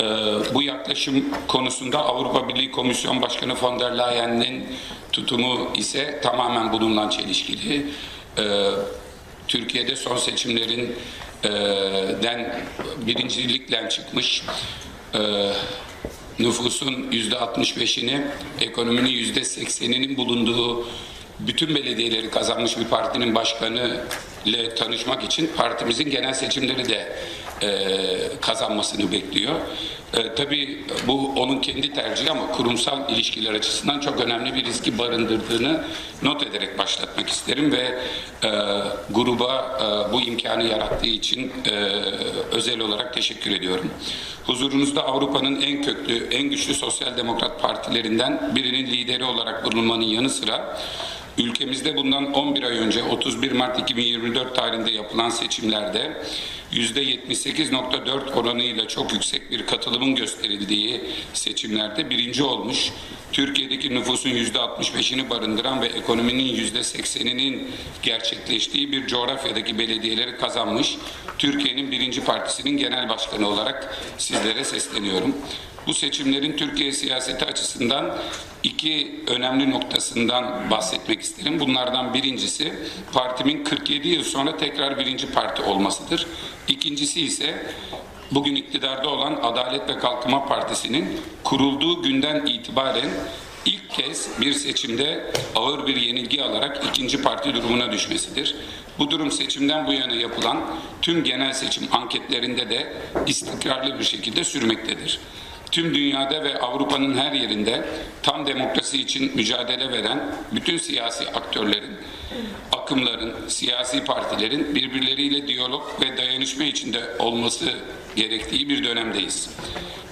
Ee, bu yaklaşım konusunda Avrupa Birliği Komisyon Başkanı von der Leyen'in tutumu ise tamamen bununla çelişkili. Ee, Türkiye'de son seçimlerin e, den birincilikle çıkmış e, nüfusun yüzde 65'ini, ekonominin yüzde 80'inin bulunduğu bütün belediyeleri kazanmış bir partinin başkanı ile tanışmak için partimizin genel seçimleri de e, kazanmasını bekliyor. E, tabii bu onun kendi tercihi ama kurumsal ilişkiler açısından çok önemli bir riski barındırdığını not ederek başlatmak isterim ve e, gruba e, bu imkanı yarattığı için e, özel olarak teşekkür ediyorum. Huzurunuzda Avrupa'nın en köklü, en güçlü sosyal demokrat partilerinden birinin lideri olarak bulunmanın yanı sıra Ülkemizde bundan 11 ay önce 31 Mart 2024 tarihinde yapılan seçimlerde %78.4 oranıyla çok yüksek bir katılımın gösterildiği seçimlerde birinci olmuş. Türkiye'deki nüfusun %65'ini barındıran ve ekonominin %80'inin gerçekleştiği bir coğrafyadaki belediyeleri kazanmış. Türkiye'nin birinci partisinin genel başkanı olarak sizlere sesleniyorum. Bu seçimlerin Türkiye siyaseti açısından iki önemli noktasından bahsetmek isterim. Bunlardan birincisi partimin 47 yıl sonra tekrar birinci parti olmasıdır. İkincisi ise bugün iktidarda olan Adalet ve Kalkınma Partisi'nin kurulduğu günden itibaren ilk kez bir seçimde ağır bir yenilgi alarak ikinci parti durumuna düşmesidir. Bu durum seçimden bu yana yapılan tüm genel seçim anketlerinde de istikrarlı bir şekilde sürmektedir tüm dünyada ve Avrupa'nın her yerinde tam demokrasi için mücadele veren bütün siyasi aktörlerin, akımların, siyasi partilerin birbirleriyle diyalog ve dayanışma içinde olması gerektiği bir dönemdeyiz.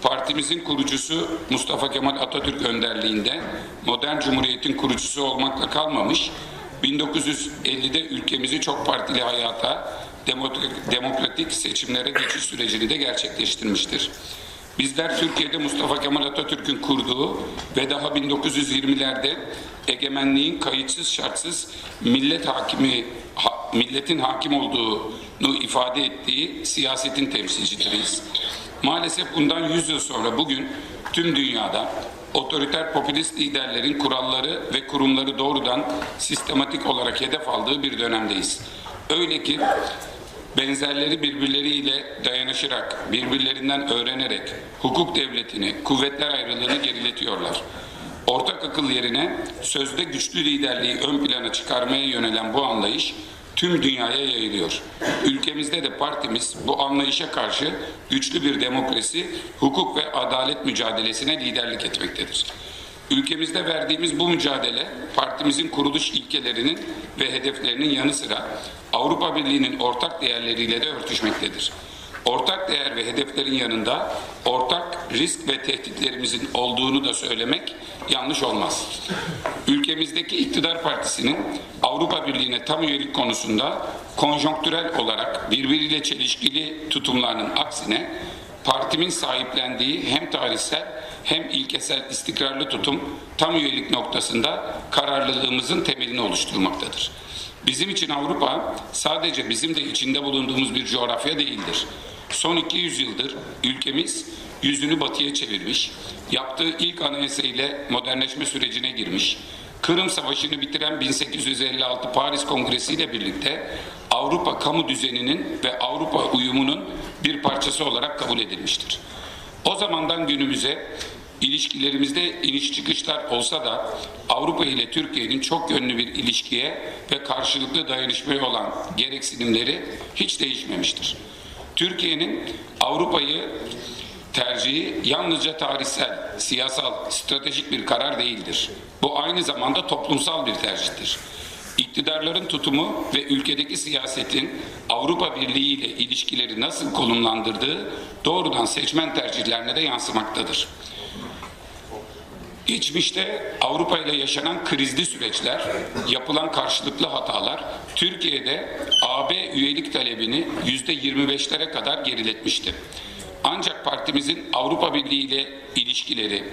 Partimizin kurucusu Mustafa Kemal Atatürk önderliğinde modern cumhuriyetin kurucusu olmakla kalmamış, 1950'de ülkemizi çok partili hayata, demokratik seçimlere geçiş sürecini de gerçekleştirmiştir. Bizler Türkiye'de Mustafa Kemal Atatürk'ün kurduğu ve daha 1920'lerde egemenliğin kayıtsız şartsız millet hakimi ha, milletin hakim olduğunu ifade ettiği siyasetin temsilcileriyiz. Maalesef bundan 100 yıl sonra bugün tüm dünyada otoriter popülist liderlerin kuralları ve kurumları doğrudan sistematik olarak hedef aldığı bir dönemdeyiz. Öyle ki benzerleri birbirleriyle dayanışarak, birbirlerinden öğrenerek hukuk devletini, kuvvetler ayrılığını geriletiyorlar. Ortak akıl yerine sözde güçlü liderliği ön plana çıkarmaya yönelen bu anlayış tüm dünyaya yayılıyor. Ülkemizde de partimiz bu anlayışa karşı güçlü bir demokrasi, hukuk ve adalet mücadelesine liderlik etmektedir. Ülkemizde verdiğimiz bu mücadele partimizin kuruluş ilkelerinin ve hedeflerinin yanı sıra Avrupa Birliği'nin ortak değerleriyle de örtüşmektedir. Ortak değer ve hedeflerin yanında ortak risk ve tehditlerimizin olduğunu da söylemek yanlış olmaz. Ülkemizdeki iktidar partisinin Avrupa Birliği'ne tam üyelik konusunda konjonktürel olarak birbiriyle çelişkili tutumlarının aksine partimin sahiplendiği hem tarihsel hem ilkesel istikrarlı tutum tam üyelik noktasında kararlılığımızın temelini oluşturmaktadır. Bizim için Avrupa sadece bizim de içinde bulunduğumuz bir coğrafya değildir. Son 200 yıldır ülkemiz yüzünü batıya çevirmiş, yaptığı ilk anayasa ile modernleşme sürecine girmiş, Kırım Savaşı'nı bitiren 1856 Paris Kongresi ile birlikte Avrupa kamu düzeninin ve Avrupa uyumunun bir parçası olarak kabul edilmiştir. O zamandan günümüze ilişkilerimizde iniş çıkışlar olsa da Avrupa ile Türkiye'nin çok yönlü bir ilişkiye ve karşılıklı dayanışmaya olan gereksinimleri hiç değişmemiştir. Türkiye'nin Avrupa'yı tercihi yalnızca tarihsel, siyasal, stratejik bir karar değildir. Bu aynı zamanda toplumsal bir tercihtir. İktidarların tutumu ve ülkedeki siyasetin Avrupa Birliği ile ilişkileri nasıl konumlandırdığı doğrudan seçmen tercihlerine de yansımaktadır. Geçmişte Avrupa ile yaşanan krizli süreçler, yapılan karşılıklı hatalar Türkiye'de AB üyelik talebini yüzde 25'lere kadar geriletmişti. Ancak partimizin Avrupa Birliği ile ilişkileri,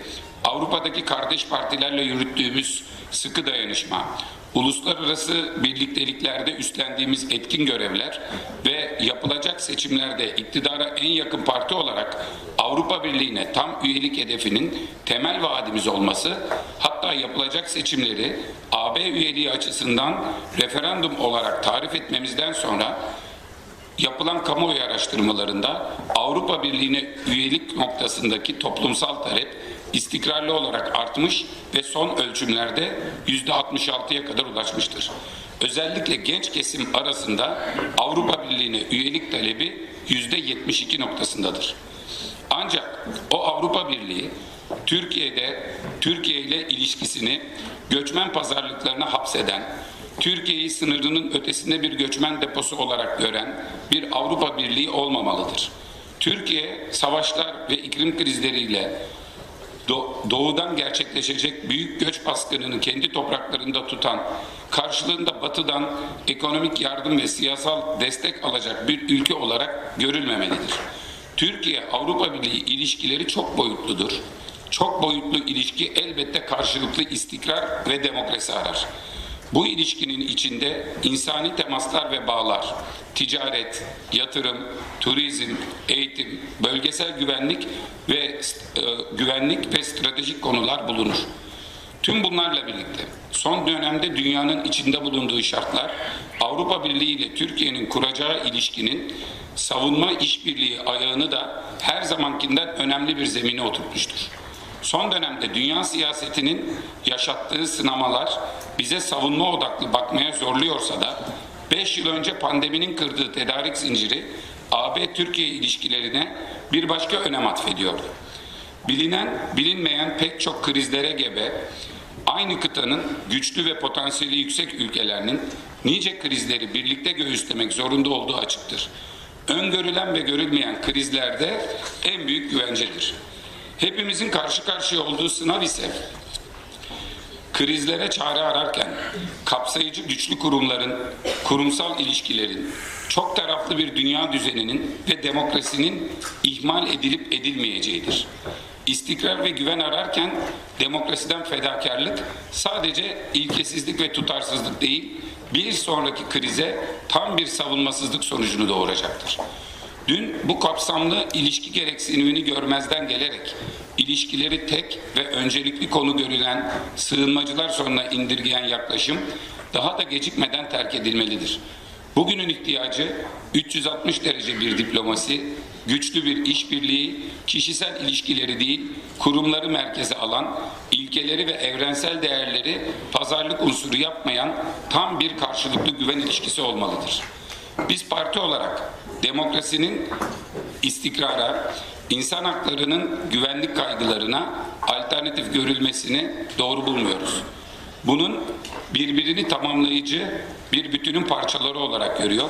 Avrupa'daki kardeş partilerle yürüttüğümüz sıkı dayanışma, uluslararası birlikteliklerde üstlendiğimiz etkin görevler ve yapılacak seçimlerde iktidara en yakın parti olarak Avrupa Birliği'ne tam üyelik hedefinin temel vaadimiz olması, hatta yapılacak seçimleri AB üyeliği açısından referandum olarak tarif etmemizden sonra yapılan kamuoyu araştırmalarında Avrupa Birliği'ne üyelik noktasındaki toplumsal talep istikrarlı olarak artmış ve son ölçümlerde yüzde 66'ya kadar ulaşmıştır. Özellikle genç kesim arasında Avrupa Birliği'ne üyelik talebi yüzde 72 noktasındadır. Ancak o Avrupa Birliği Türkiye'de Türkiye ile ilişkisini göçmen pazarlıklarına hapseden, Türkiye'yi sınırının ötesinde bir göçmen deposu olarak gören bir Avrupa Birliği olmamalıdır. Türkiye savaşlar ve iklim krizleriyle Do- doğudan gerçekleşecek büyük göç baskınını kendi topraklarında tutan, karşılığında batıdan ekonomik yardım ve siyasal destek alacak bir ülke olarak görülmemelidir. Türkiye-Avrupa Birliği ilişkileri çok boyutludur. Çok boyutlu ilişki elbette karşılıklı istikrar ve demokrasi arar. Bu ilişkinin içinde insani temaslar ve bağlar, ticaret, yatırım, turizm, eğitim, bölgesel güvenlik ve e, güvenlik ve stratejik konular bulunur. Tüm bunlarla birlikte son dönemde dünyanın içinde bulunduğu şartlar Avrupa Birliği ile Türkiye'nin kuracağı ilişkinin savunma işbirliği ayağını da her zamankinden önemli bir zemine oturtmuştur. Son dönemde dünya siyasetinin yaşattığı sınamalar bize savunma odaklı bakmaya zorluyorsa da 5 yıl önce pandeminin kırdığı tedarik zinciri AB-Türkiye ilişkilerine bir başka önem atfediyordu. Bilinen, bilinmeyen pek çok krizlere gebe, aynı kıtanın güçlü ve potansiyeli yüksek ülkelerinin nice krizleri birlikte göğüslemek zorunda olduğu açıktır. Öngörülen ve görülmeyen krizlerde en büyük güvencedir. Hepimizin karşı karşıya olduğu sınav ise krizlere çare ararken kapsayıcı güçlü kurumların, kurumsal ilişkilerin, çok taraflı bir dünya düzeninin ve demokrasinin ihmal edilip edilmeyeceğidir. İstikrar ve güven ararken demokrasiden fedakarlık sadece ilkesizlik ve tutarsızlık değil, bir sonraki krize tam bir savunmasızlık sonucunu doğuracaktır. Dün bu kapsamlı ilişki gereksinimini görmezden gelerek ilişkileri tek ve öncelikli konu görülen sığınmacılar sonuna indirgeyen yaklaşım daha da gecikmeden terk edilmelidir. Bugünün ihtiyacı 360 derece bir diplomasi, güçlü bir işbirliği, kişisel ilişkileri değil, kurumları merkeze alan, ilkeleri ve evrensel değerleri pazarlık unsuru yapmayan tam bir karşılıklı güven ilişkisi olmalıdır. Biz parti olarak demokrasinin istikrara, insan haklarının güvenlik kaygılarına alternatif görülmesini doğru bulmuyoruz. Bunun birbirini tamamlayıcı bir bütünün parçaları olarak görüyor.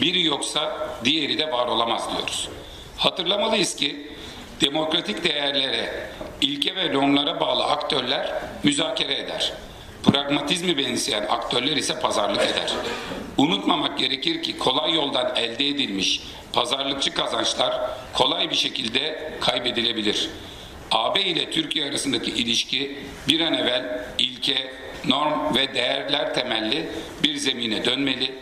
Biri yoksa diğeri de var olamaz diyoruz. Hatırlamalıyız ki demokratik değerlere, ilke ve normlara bağlı aktörler müzakere eder. Pragmatizmi benzeyen aktörler ise pazarlık eder. Unutmamak gerekir ki kolay yoldan elde edilmiş pazarlıkçı kazançlar kolay bir şekilde kaybedilebilir. AB ile Türkiye arasındaki ilişki bir an evvel ilke, norm ve değerler temelli bir zemine dönmeli.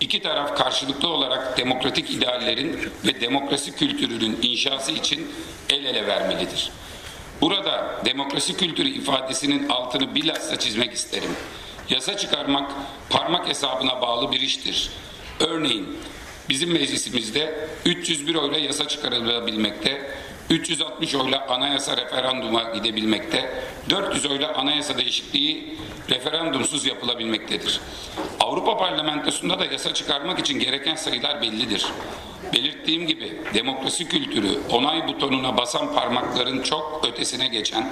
İki taraf karşılıklı olarak demokratik ideallerin ve demokrasi kültürünün inşası için el ele vermelidir. Burada demokrasi kültürü ifadesinin altını bilhassa çizmek isterim. Yasa çıkarmak parmak hesabına bağlı bir iştir. Örneğin bizim meclisimizde 301 oyla yasa çıkarılabilmekte, 360 oyla anayasa referanduma gidebilmekte, 400 oyla anayasa değişikliği referandumsuz yapılabilmektedir. Avrupa Parlamentosu'nda da yasa çıkarmak için gereken sayılar bellidir. Belirttiğim gibi demokrasi kültürü onay butonuna basan parmakların çok ötesine geçen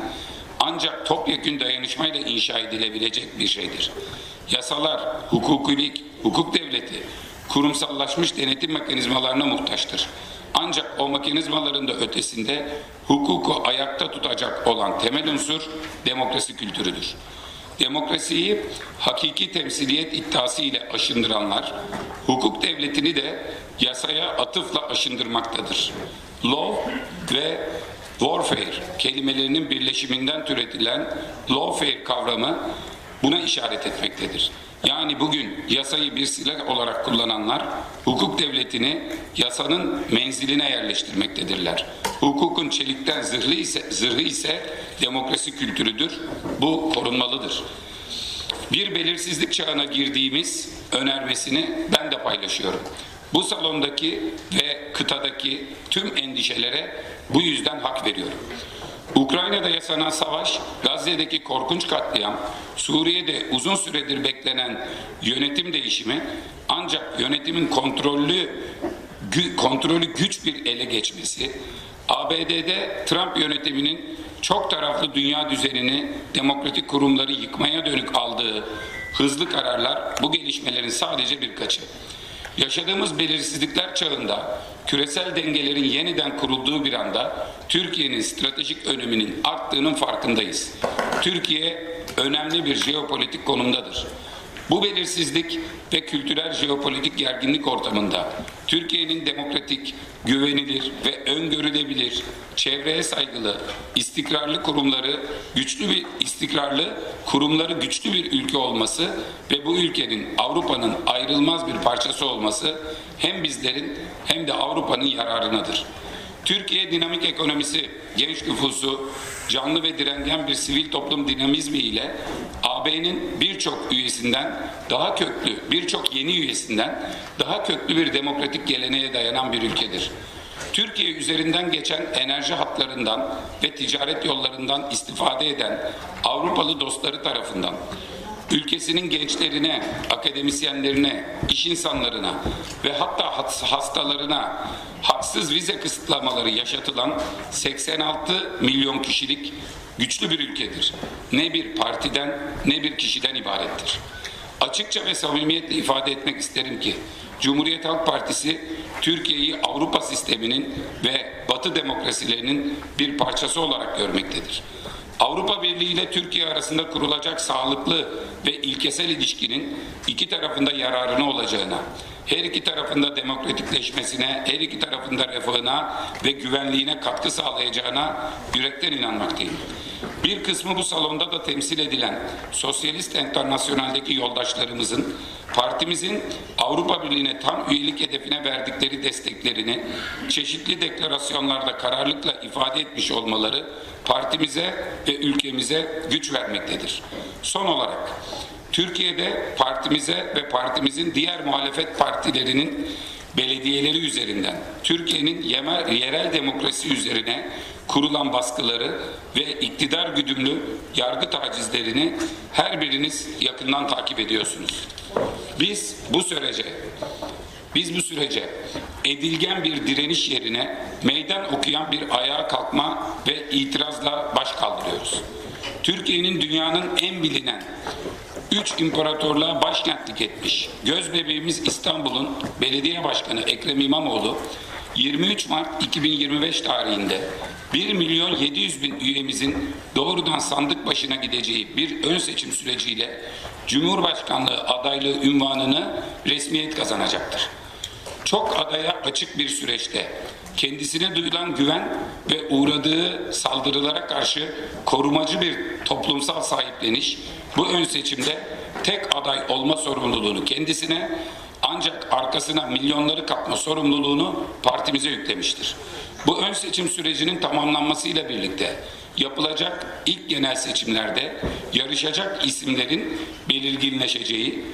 ancak topyekün dayanışmayla inşa edilebilecek bir şeydir. Yasalar, hukukilik, hukuk devleti, kurumsallaşmış denetim mekanizmalarına muhtaçtır. Ancak o mekanizmaların da ötesinde hukuku ayakta tutacak olan temel unsur demokrasi kültürüdür. Demokrasiyi hakiki temsiliyet iddiası ile aşındıranlar, hukuk devletini de yasaya atıfla aşındırmaktadır. Law ve warfare kelimelerinin birleşiminden türetilen lawfare kavramı buna işaret etmektedir. Yani bugün yasayı bir silah olarak kullananlar hukuk devletini yasanın menziline yerleştirmektedirler. Hukukun çelikten zırhlı ise, zırhı ise demokrasi kültürüdür. Bu korunmalıdır. Bir belirsizlik çağına girdiğimiz önermesini ben de paylaşıyorum. Bu salondaki ve kıtadaki tüm endişelere bu yüzden hak veriyorum. Ukrayna'da yaşanan savaş, Gazze'deki korkunç katliam, Suriye'de uzun süredir beklenen yönetim değişimi ancak yönetimin kontrollü gü- kontrolü güç bir ele geçmesi, ABD'de Trump yönetiminin çok taraflı dünya düzenini, demokratik kurumları yıkmaya dönük aldığı hızlı kararlar bu gelişmelerin sadece birkaçı. Yaşadığımız belirsizlikler çağında küresel dengelerin yeniden kurulduğu bir anda Türkiye'nin stratejik öneminin arttığının farkındayız. Türkiye önemli bir jeopolitik konumdadır. Bu belirsizlik ve kültürel jeopolitik gerginlik ortamında Türkiye'nin demokratik, güvenilir ve öngörülebilir, çevreye saygılı, istikrarlı kurumları, güçlü bir istikrarlı kurumları güçlü bir ülke olması ve bu ülkenin Avrupa'nın ayrılmaz bir parçası olması hem bizlerin hem de Avrupa'nın yararınadır. Türkiye dinamik ekonomisi, genç nüfusu, canlı ve direngen bir sivil toplum dinamizmi ile AB'nin birçok üyesinden daha köklü, birçok yeni üyesinden daha köklü bir demokratik geleneğe dayanan bir ülkedir. Türkiye üzerinden geçen enerji hatlarından ve ticaret yollarından istifade eden Avrupalı dostları tarafından ülkesinin gençlerine, akademisyenlerine, iş insanlarına ve hatta has- hastalarına haksız vize kısıtlamaları yaşatılan 86 milyon kişilik güçlü bir ülkedir. Ne bir partiden ne bir kişiden ibarettir. Açıkça ve samimiyetle ifade etmek isterim ki Cumhuriyet Halk Partisi Türkiye'yi Avrupa sisteminin ve Batı demokrasilerinin bir parçası olarak görmektedir. Avrupa Birliği ile Türkiye arasında kurulacak sağlıklı ve ilkesel ilişkinin iki tarafında yararına olacağına, her iki tarafında demokratikleşmesine, her iki tarafında refahına ve güvenliğine katkı sağlayacağına yürekten inanmaktayım. Bir kısmı bu salonda da temsil edilen Sosyalist Enternasyonel'deki yoldaşlarımızın partimizin Avrupa Birliği'ne tam üyelik hedefine verdikleri desteklerini çeşitli deklarasyonlarda kararlılıkla ifade etmiş olmaları partimize ve ülkemize güç vermektedir. Son olarak Türkiye'de partimize ve partimizin diğer muhalefet partilerinin belediyeleri üzerinden Türkiye'nin yerel demokrasi üzerine kurulan baskıları ve iktidar güdümlü yargı tacizlerini her biriniz yakından takip ediyorsunuz. Biz bu sürece biz bu sürece edilgen bir direniş yerine meydan okuyan bir ayağa kalkma ve itirazla baş kaldırıyoruz. Türkiye'nin dünyanın en bilinen üç imparatorluğa başkentlik etmiş göz bebeğimiz İstanbul'un belediye başkanı Ekrem İmamoğlu 23 Mart 2025 tarihinde 1 milyon 700 bin üyemizin doğrudan sandık başına gideceği bir ön seçim süreciyle Cumhurbaşkanlığı adaylığı ünvanını resmiyet kazanacaktır. Çok adaya açık bir süreçte kendisine duyulan güven ve uğradığı saldırılara karşı korumacı bir toplumsal sahipleniş bu ön seçimde tek aday olma sorumluluğunu kendisine ancak arkasına milyonları katma sorumluluğunu partimize yüklemiştir. Bu ön seçim sürecinin tamamlanmasıyla birlikte yapılacak ilk genel seçimlerde yarışacak isimlerin belirginleşeceği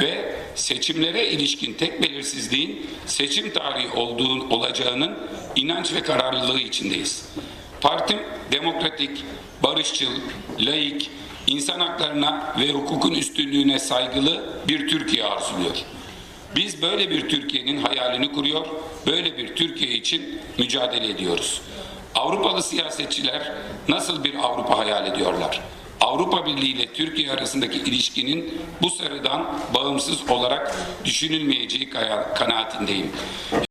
ve seçimlere ilişkin tek belirsizliğin seçim tarihi olduğu olacağının inanç ve kararlılığı içindeyiz. Partim demokratik, barışçıl, laik, insan haklarına ve hukukun üstünlüğüne saygılı bir Türkiye arzuluyor. Biz böyle bir Türkiye'nin hayalini kuruyor, böyle bir Türkiye için mücadele ediyoruz. Avrupalı siyasetçiler nasıl bir Avrupa hayal ediyorlar? Avrupa Birliği ile Türkiye arasındaki ilişkinin bu sarıdan bağımsız olarak düşünülmeyeceği kanaatindeyim.